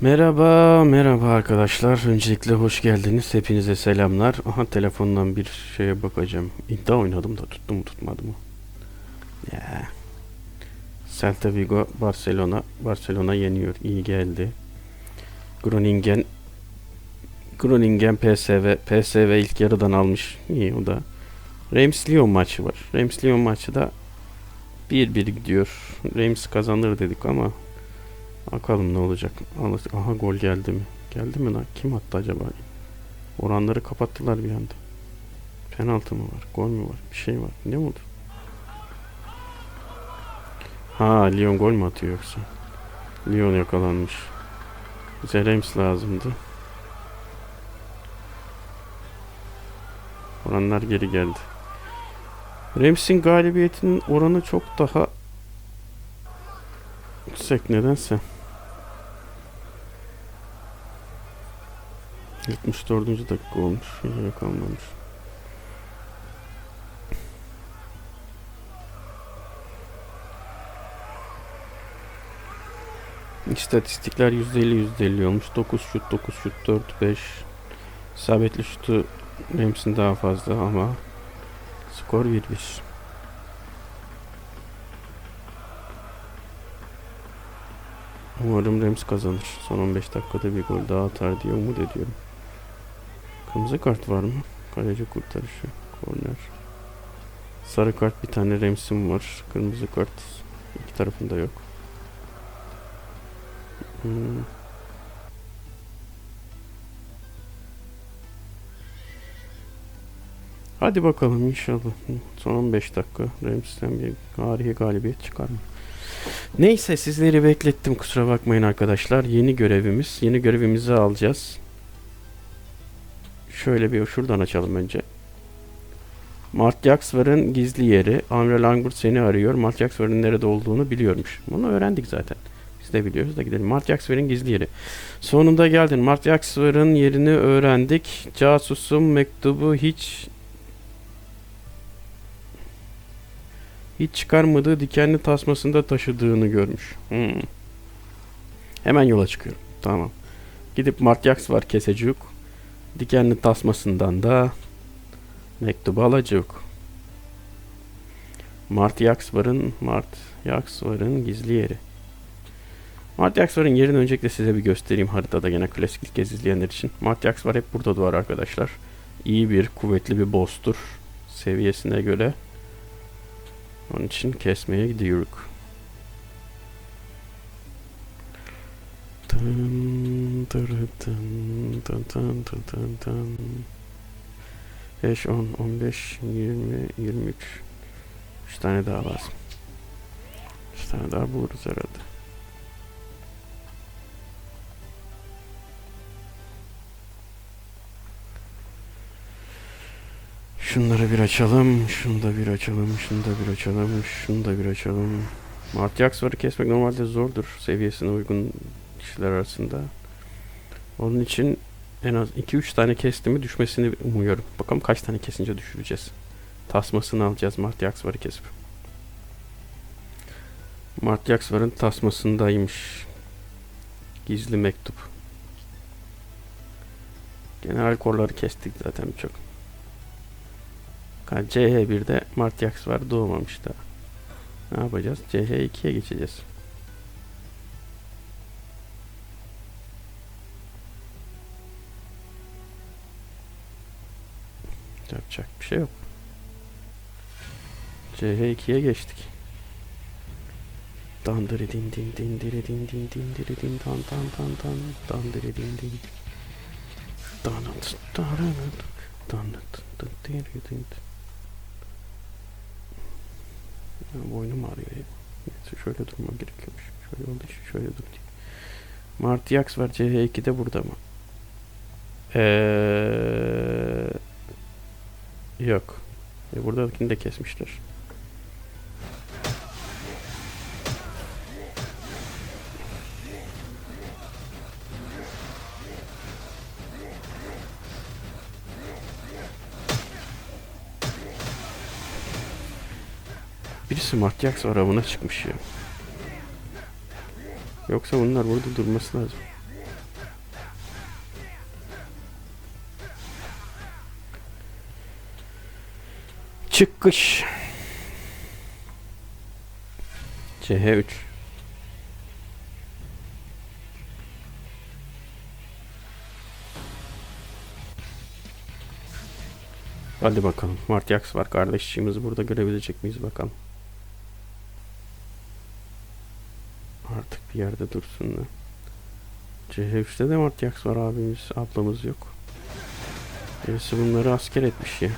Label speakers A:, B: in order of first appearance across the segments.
A: Merhaba, merhaba arkadaşlar. Öncelikle hoş geldiniz. Hepinize selamlar. Aha telefondan bir şeye bakacağım. İddia oynadım da tuttu mu tutmadı mı? Ya. Celta Vigo Barcelona. Barcelona yeniyor. İyi geldi. Groningen Groningen PSV PSV ilk yarıdan almış. İyi o da. Reims Lyon maçı var. Reims Lyon maçı da 1-1 gidiyor. Reims kazanır dedik ama Bakalım ne olacak. Aha gol geldi mi? Geldi mi lan? Kim attı acaba? Oranları kapattılar bir anda. Penaltı mı var? Gol mü var? Bir şey var. Ne oldu? Ha Lyon gol mü atıyor yoksa? Lyon yakalanmış. Bize lazımdı. Oranlar geri geldi. Rams'in galibiyetinin oranı çok daha yüksek nedense. 74. dakika olmuş. Yine kalmamış. İstatistikler %50 %50 olmuş. 9 şut, 9 şut, 4, 5. İsabetli şutu Rams'in daha fazla ama skor 1-1. Umarım Rams kazanır. Son 15 dakikada bir gol daha atar diye umut ediyorum. Kırmızı kart var mı? Kaleci kurtarışı. Korner. Sarı kart bir tane Rams'im var. Kırmızı kart iki tarafında yok. Hmm. Hadi bakalım inşallah. Son 15 dakika Rams'ten bir tarihi galibiyet çıkar mı? Neyse sizleri beklettim kusura bakmayın arkadaşlar. Yeni görevimiz. Yeni görevimizi alacağız. Şöyle bir şuradan açalım önce. Mart Jaxvar'ın gizli yeri. Amre Langurt seni arıyor. Mart Jaxvar'ın nerede olduğunu biliyormuş. Bunu öğrendik zaten. Biz de biliyoruz da gidelim. Mart Jaxvar'ın gizli yeri. Sonunda geldin. Mart Jaxvar'ın yerini öğrendik. Casus'un mektubu hiç hiç çıkarmadığı dikenli tasmasında taşıdığını görmüş. Hmm. Hemen yola çıkıyorum. Tamam. Gidip Martyax var kesecek. Dikenli tasmasından da mektubu alacak. Martyax varın Martyax varın gizli yeri. Martyax varın yerini öncelikle size bir göstereyim haritada gene klasik ilk kez izleyenler için. Martyax var hep burada duvar arkadaşlar. İyi bir kuvvetli bir boss'tur seviyesine göre. Onun için kesmeye gidiyoruz. Tırı tın tın tın tın tın tın. 5, 10, 15, 20, 23. 3 tane daha lazım. 3 tane daha buluruz herhalde. Şunları bir açalım, şunu da bir açalım, şunu da bir açalım, şunu da bir açalım. Martyaksvar'ı kesmek normalde zordur seviyesine uygun kişiler arasında. Onun için en az 2-3 tane kestimi düşmesini umuyorum. Bakalım kaç tane kesince düşüreceğiz. Tasmasını alacağız Martyaksvar'ı kesip. Martyaksvar'ın tasmasındaymış. Gizli mektup. General korları kestik zaten çok. CH1'de Martyax var doğmamış da. Ne yapacağız? CH2'ye geçeceğiz. Şey yok. CH2'ye geçtik. Dandırı din din din diri din din din diri din dan dan dan dan dandırı din din danat danat danat diri din ya, boynum ağrıyor ya. Neyse şöyle durmam gerekiyormuş. Şöyle oldu işte şöyle dur diye. Martiax var CH2'de burada mı? Eee yok. E, buradakini de kesmişler. Birisi Martyax arabına çıkmış ya. Yoksa bunlar burada durması lazım. Çıkış. CH3. Hadi bakalım. Martyax var kardeşliğimizi burada görebilecek miyiz bakalım. Artık bir yerde dursun da. CH3'te de Martyax var abimiz, ablamız yok. Birisi bunları asker etmiş ya.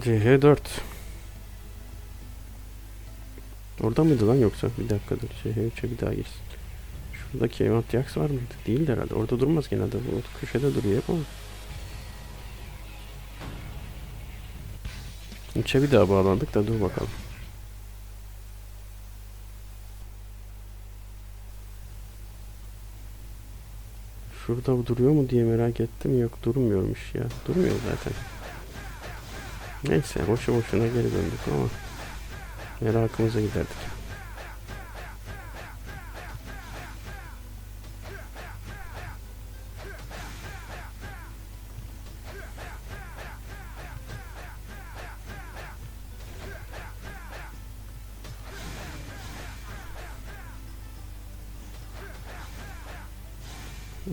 A: CH4 Orada mıydı lan yoksa? Bir dakika dur. CH3'e bir daha girsin. Şuradaki Evantiax var mıydı? Değildi herhalde. Orada durmaz genelde. Bu köşede duruyor hep ama. Üçe bir daha bağlandık da dur bakalım. Şurada duruyor mu diye merak ettim. Yok durmuyormuş ya. Durmuyor zaten. Neyse boşu boşuna geri döndük ama merakımıza giderdik.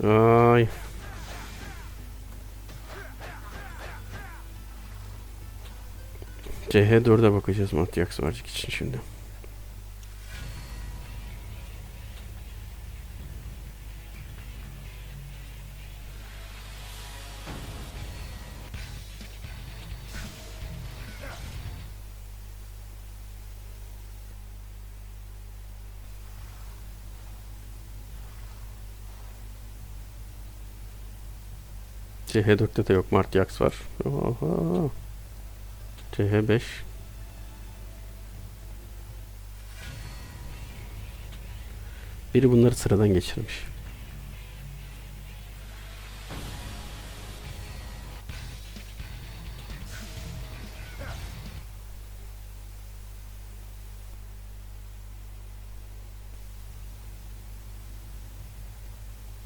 A: Ay. CH4'e bakacağız Matyaks Varcık için şimdi. CH4'te de yok Martyax var. Oha. CH5 Biri bunları sıradan geçirmiş.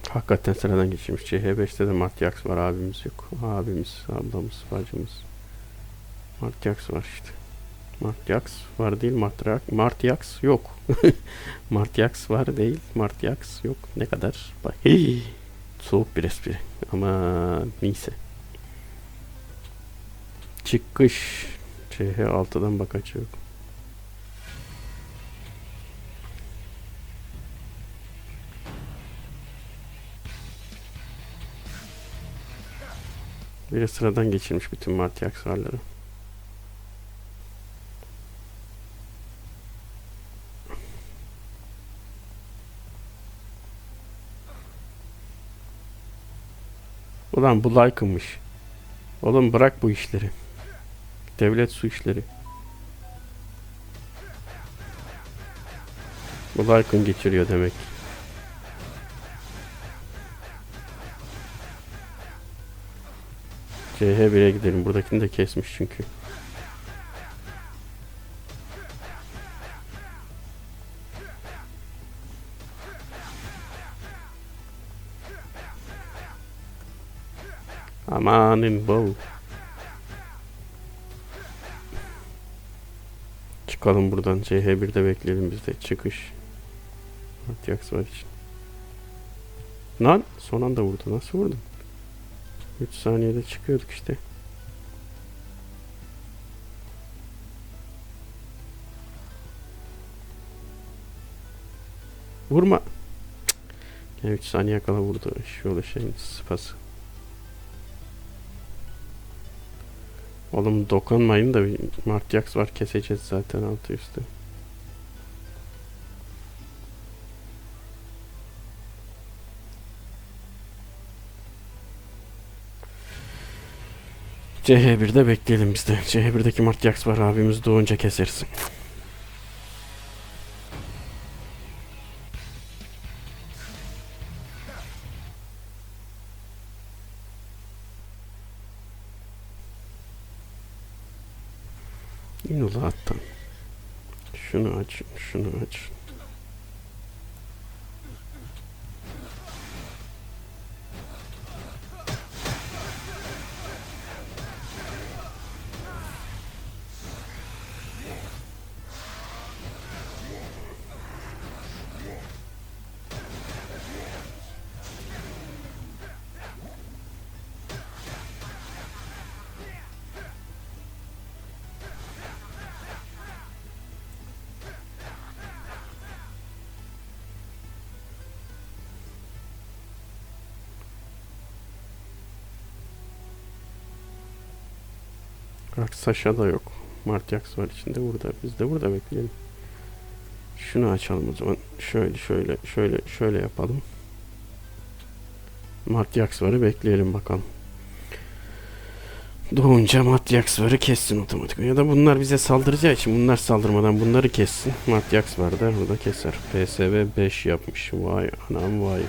A: Hakikaten sıradan geçirmiş. CH5'te de Martyax var abimiz yok. Abimiz, ablamız, bacımız. Martyax var işte. Martyax var değil Martyax, Martyax yok. Martyax var değil Martyax yok. Ne kadar? Hii. Soğuk bir espri. Ama neyse. Çıkış. CH6'dan bakacak. Biri sıradan geçirmiş bütün Martyax varları. Ulan bu like'ınmış. Oğlum bırak bu işleri. Devlet su işleri. Bu like'ın geçiriyor demek. CH1'e gidelim. Buradakini de kesmiş çünkü. Amanın bol. Çıkalım buradan. CH1'de bekleyelim biz de. Çıkış. Atyax var için. Lan son anda vurdu. Nasıl vurdun? 3 saniyede çıkıyorduk işte. Vurma. Cık. 3 saniye kala vurdu. Şöyle şeyin sıpası. Oğlum dokunmayın da bir Martyax var keseceğiz zaten altı üstü. CH1'de bekleyelim biz de. CH1'deki Martyax var abimiz doğunca keseriz. Bak Sasha da yok. Martyax var içinde burada. Biz de burada bekleyelim. Şunu açalım o zaman. Şöyle şöyle şöyle şöyle yapalım. Martyax varı bekleyelim bakalım. Doğunca Matyax varı kessin otomatik. Ya da bunlar bize saldıracağı için bunlar saldırmadan bunları kessin. Matyax var da burada keser. PSV 5 yapmış. Vay anam vay.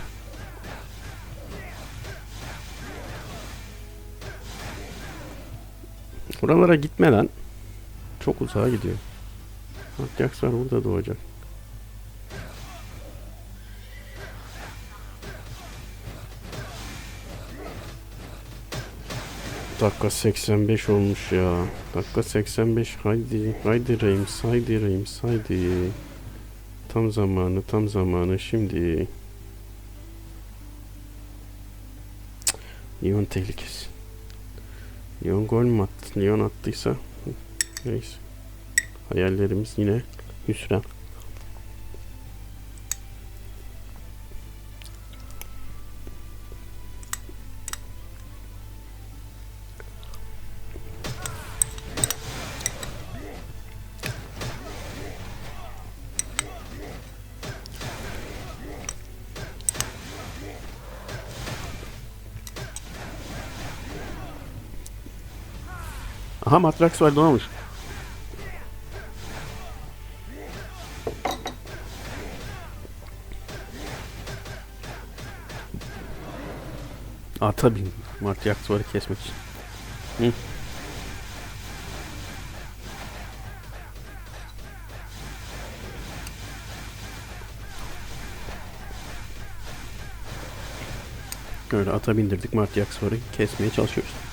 A: Buralara gitme lan. Çok uzağa gidiyor. Matyax var burada doğacak. Dakika 85 olmuş ya. Dakika 85. Haydi. Haydi Reims. Haydi Reims. Haydi. Tam zamanı. Tam zamanı. Şimdi. Lyon tehlikesi. Lyon gol mü attı? Lyon attıysa. Neyse. Hayallerimiz yine hüsran. Aha Matrax var doğmamış. Ata bin. Mart yaksuarı kesmek için. Hı. Öyle ata bindirdik Mart yaksuarı kesmeye çalışıyoruz.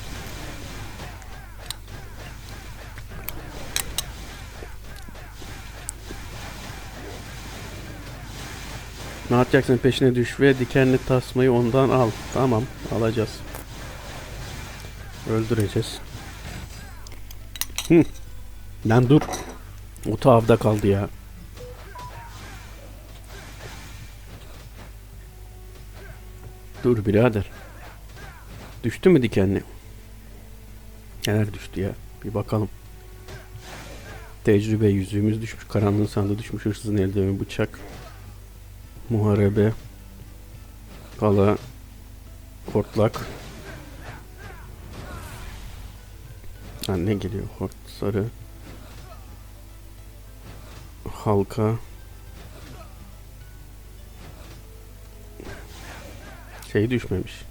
A: Mart Jackson peşine düş ve dikenli tasmayı ondan al. Tamam alacağız. Öldüreceğiz. Hı. Lan dur. O tavda kaldı ya. Dur birader. Düştü mü dikenli? Neler düştü ya? Bir bakalım. Tecrübe yüzüğümüz düşmüş. Karanlığın sandığı düşmüş. Hırsızın eldiveni bıçak. Muharebe. Kala. Hortlak. Ha, ne geliyor? Hort sarı. Halka. Şey düşmemiş.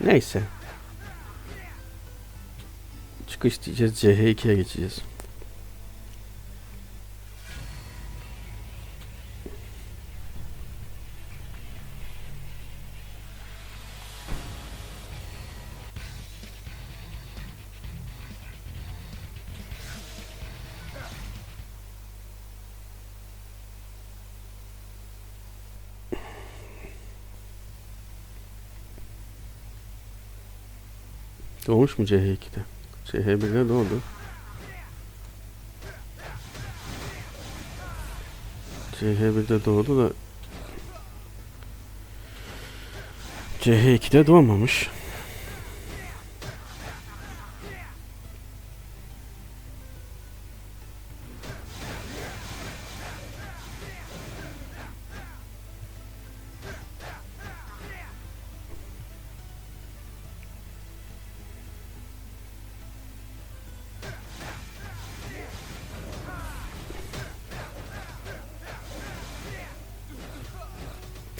A: Neyse. Çıkış diyeceğiz. CH2'ye geçeceğiz. Doğmuş mu CH2'de? CH1'de doğdu. CH1'de doğdu da CH2'de doğmamış.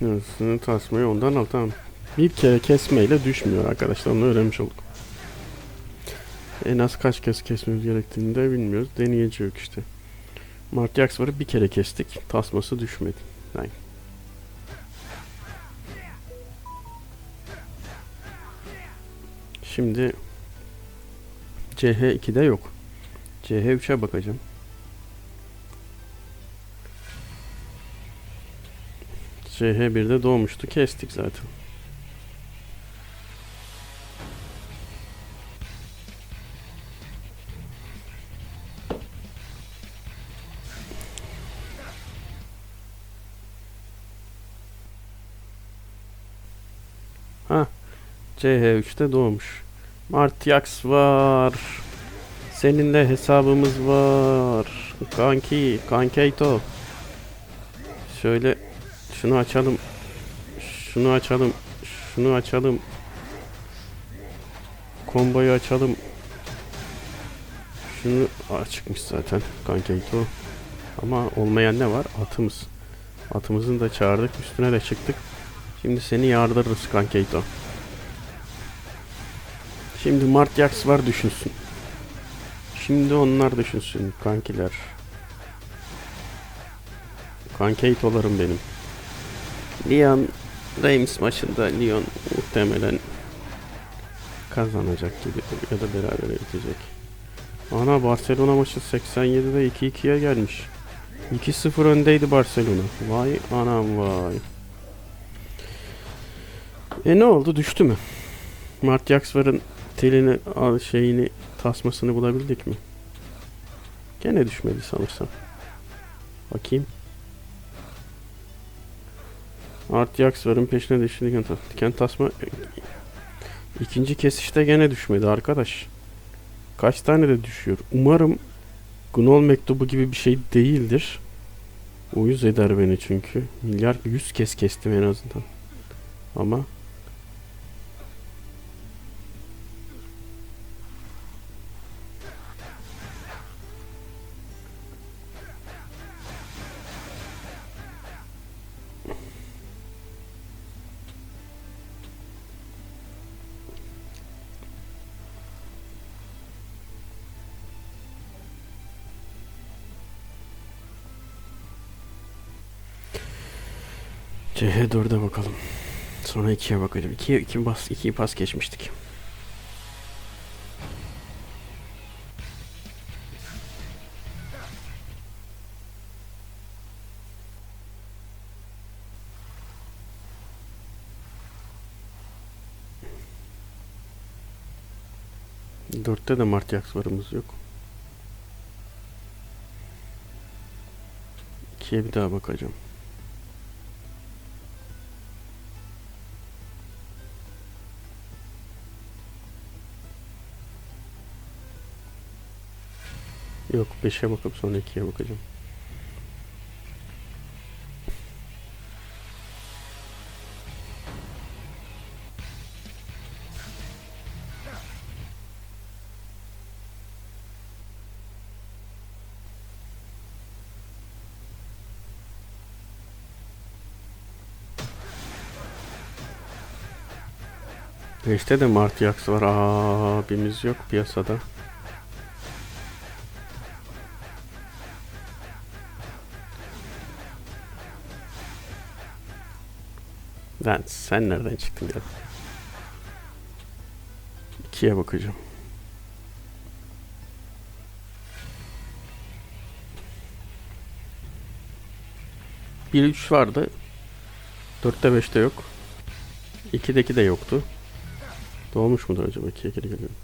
A: Hırsını tasmayı ondan al tamam. Bir kere kesmeyle düşmüyor arkadaşlar onu öğrenmiş olduk. En az kaç kez kesmemiz gerektiğini de bilmiyoruz. Deneyeceğiz işte. Martiax varı bir kere kestik. Tasması düşmedi. Hayır. Şimdi CH2'de yok. CH3'e bakacağım. CH1'de doğmuştu. Kestik zaten. Ha. CH3'te doğmuş. Martiax var. Seninle hesabımız var. Kanki, Kankeito. Şöyle şunu açalım. Şunu açalım. Şunu açalım. Komboyu açalım. Şunu açıkmış zaten Kankeito. Ama olmayan ne var? Atımız. Atımızın da çağırdık. Üstüne de çıktık. Şimdi seni yardırırız Kankeito. Şimdi Martiax var düşünsün. Şimdi onlar düşünsün kankiler. Kankeitolarım benim. Leon Reims maçında Leon muhtemelen kazanacak gibi ya da beraber bitecek. Ana Barcelona maçı 87'de 2-2'ye gelmiş. 2-0 öndeydi Barcelona. Vay anam vay. E ne oldu düştü mü? Martiax varın telini al şeyini tasmasını bulabildik mi? Gene düşmedi sanırsam. Bakayım. Artiax varın peşine düştü diken, diken tasma ikinci kesişte gene düşmedi arkadaş. Kaç tane de düşüyor. Umarım Gnol mektubu gibi bir şey değildir. Uyuz eder beni çünkü. Milyar yüz kez kestim en azından. Ama CH4'e bakalım. Sonra 2'ye bakacağım. 2'ye 2 bas 2'yi pas geçmiştik. Dörtte de Martiax varımız yok. İkiye bir daha bakacağım. Yok 5'e bakıp sonra 2'ye bakacağım. Beşte de Martiax var. Abimiz yok piyasada. Lan sen nereden çıktın ya? İkiye bakacağım. Bir üç vardı. Dörtte beşte yok. İkideki de yoktu. Doğmuş mudur acaba? İkiye geri geliyorum.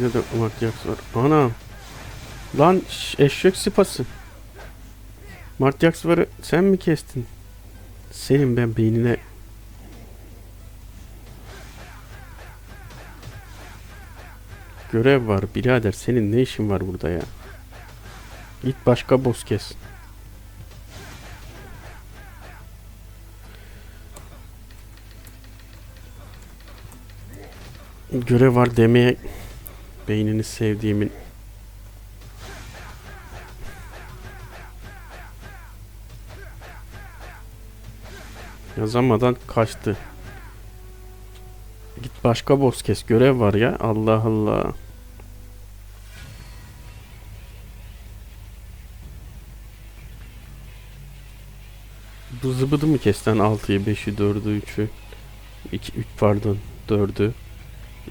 A: İkide de Martiax var. Ana! Lan eşek sıpası. Martiax varı sen mi kestin? Senin ben beynine... Görev var birader senin ne işin var burada ya? Git başka boss kes. Görev var demeye beynini sevdiğimin Yazamadan kaçtı. Git başka boss kes. Görev var ya. Allah Allah. Bu zıbıdı mı kes lan 6'yı 5'i 4'ü 3'ü 2 3 pardon 4'ü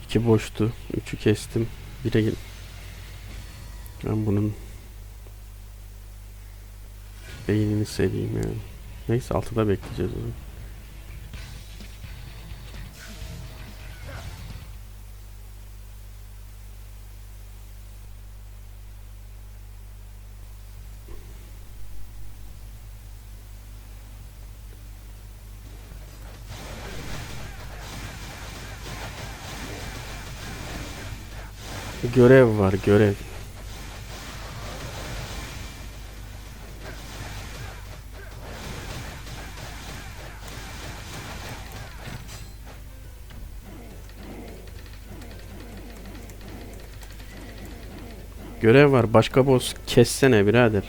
A: 2 boştu 3'ü kestim 1'e gel Ben bunun beynini seveyim yani. Neyse 6'da bekleyeceğiz onu. Görev var görev. Görev var. Başka boss kessene birader.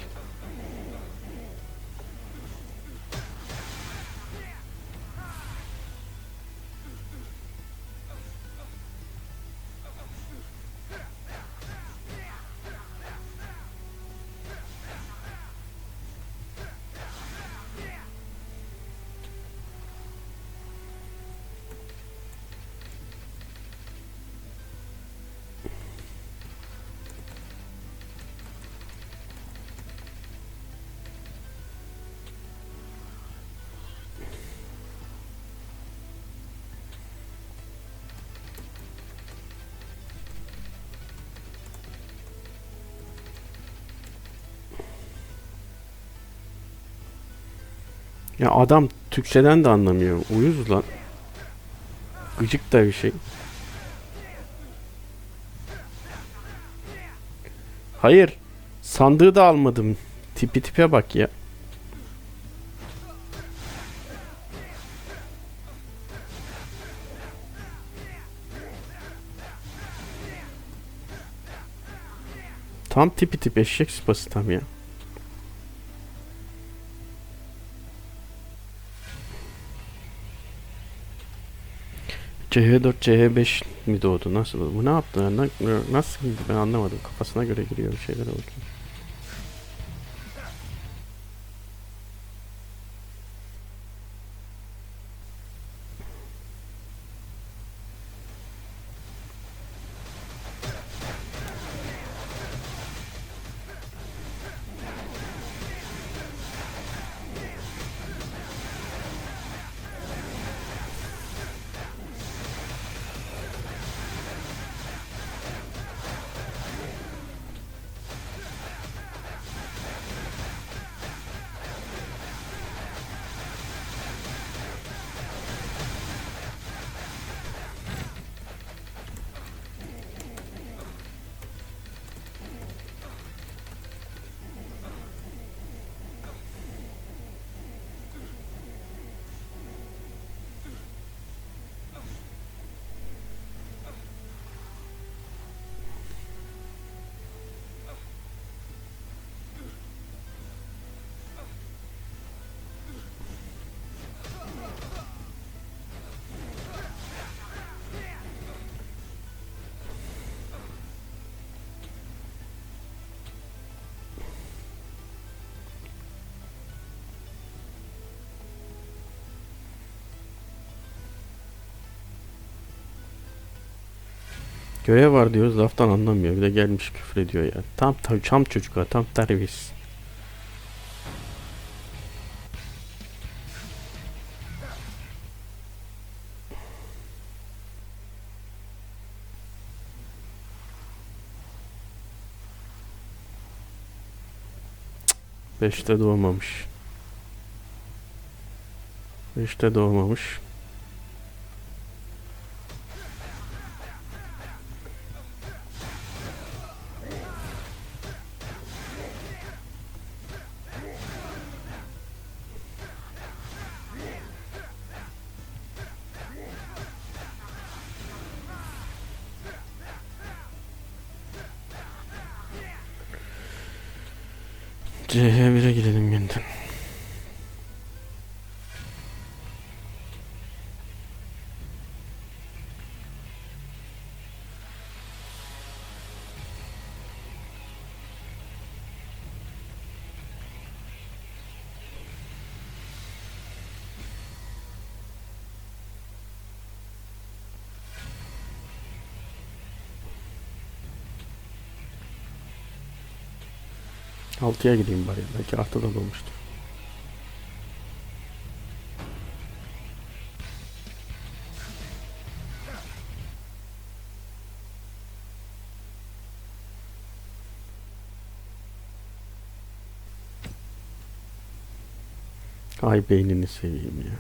A: Ya adam Türkçeden de anlamıyor. Uyuz lan. Gıcık da bir şey. Hayır. Sandığı da almadım. Tipi tipe bak ya. Tam tipi tip eşek sıpası tam ya. CH4, CH5 mi doğdu? Nasıl? Bu ne yaptı? Na- Nasıl? Ben anlamadım. Kafasına göre giriyor bir şeylere bakıyor. Görev var diyoruz laftan anlamıyor. Bir de gelmiş küfür ediyor ya. Tam tam çam çocuk ha tam terbiyesiz. Beşte doğmamış. Beşte doğmamış. 6'ya gideyim bari. Belki artı da dolmuştur. Ay beynini seveyim ya.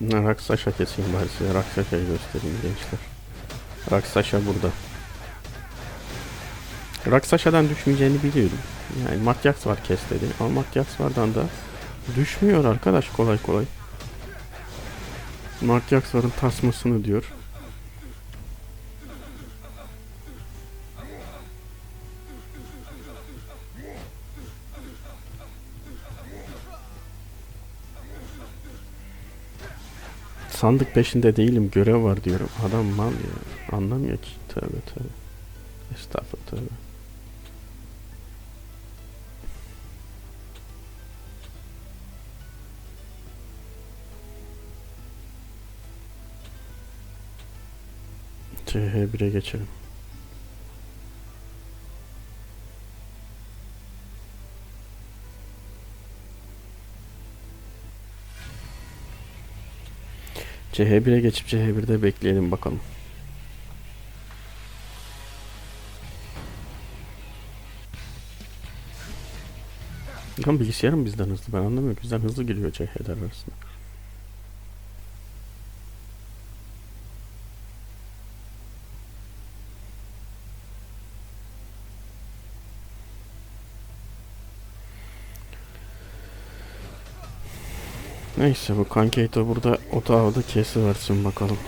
A: Raksaşa keseyim bari size. Raksaşa'yı göstereyim gençler. Raksaşa burada. Raksaşa'dan düşmeyeceğini biliyordum. Yani Matyax var kes dedi. Ama Matyax vardan da düşmüyor arkadaş kolay kolay. Varın tasmasını diyor. Sandık peşinde değilim görev var diyorum. Adam mal ya. Anlamıyor ki. Tövbe tövbe. Estağfurullah tövbe. CH1'e geçelim. CH1'e geçip CH1'de bekleyelim bakalım. Lan bilgisayarım bizden hızlı ben anlamıyorum. Bizden hızlı giriyor CH'ler arasında. Neyse bu Kankeito burada otağda kesi versin bakalım.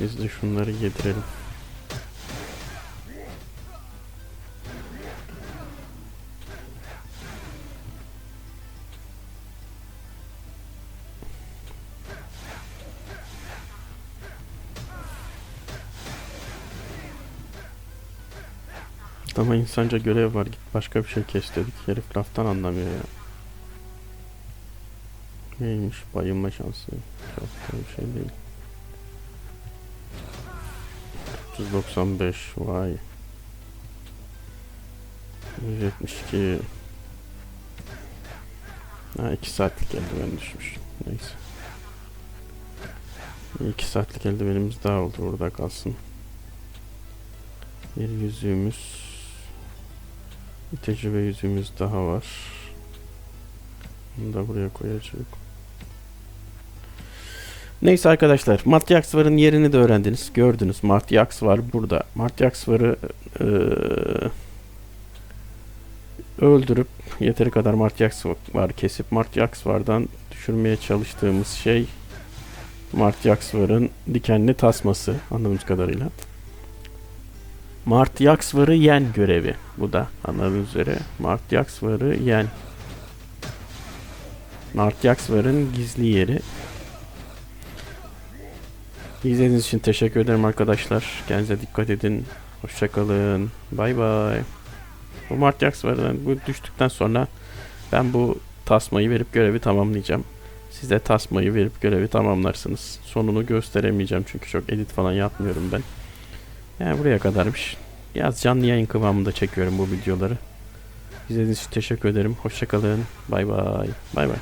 A: Biz de şunları yedirelim. Ama insanca görev var git başka bir şey kes dedik. Herif laftan anlamıyor ya. Neymiş bayılma şansı. Çok bir şey değil. 395 vay. 172 Ha 2 saatlik eldiven düşmüş. Neyse. 2 saatlik eldivenimiz daha oldu burada kalsın. Bir yüzüğümüz bir tecrübe yüzüğümüz daha var. Bunu da buraya koyacağım. Neyse arkadaşlar. Martyax varın yerini de öğrendiniz. Gördünüz. Martyax var burada. Martyax varı eee, öldürüp yeteri kadar Martyax var kesip Martyax vardan düşürmeye çalıştığımız şey Martyax varın dikenli tasması anladığımız kadarıyla. Martyax varı yen görevi. Bu da anladığınız üzere. Martyax varı yen. Martyax varın gizli yeri. İzlediğiniz için teşekkür ederim arkadaşlar. Kendinize dikkat edin. Hoşçakalın. Bay bay. Bu Martyax varı bu düştükten sonra ben bu tasmayı verip görevi tamamlayacağım. Siz de tasmayı verip görevi tamamlarsınız. Sonunu gösteremeyeceğim çünkü çok edit falan yapmıyorum ben. Yani buraya kadarmış. Biraz canlı yayın kıvamında çekiyorum bu videoları. İzlediğiniz için teşekkür ederim. Hoşçakalın. Bay bay. Bay bay.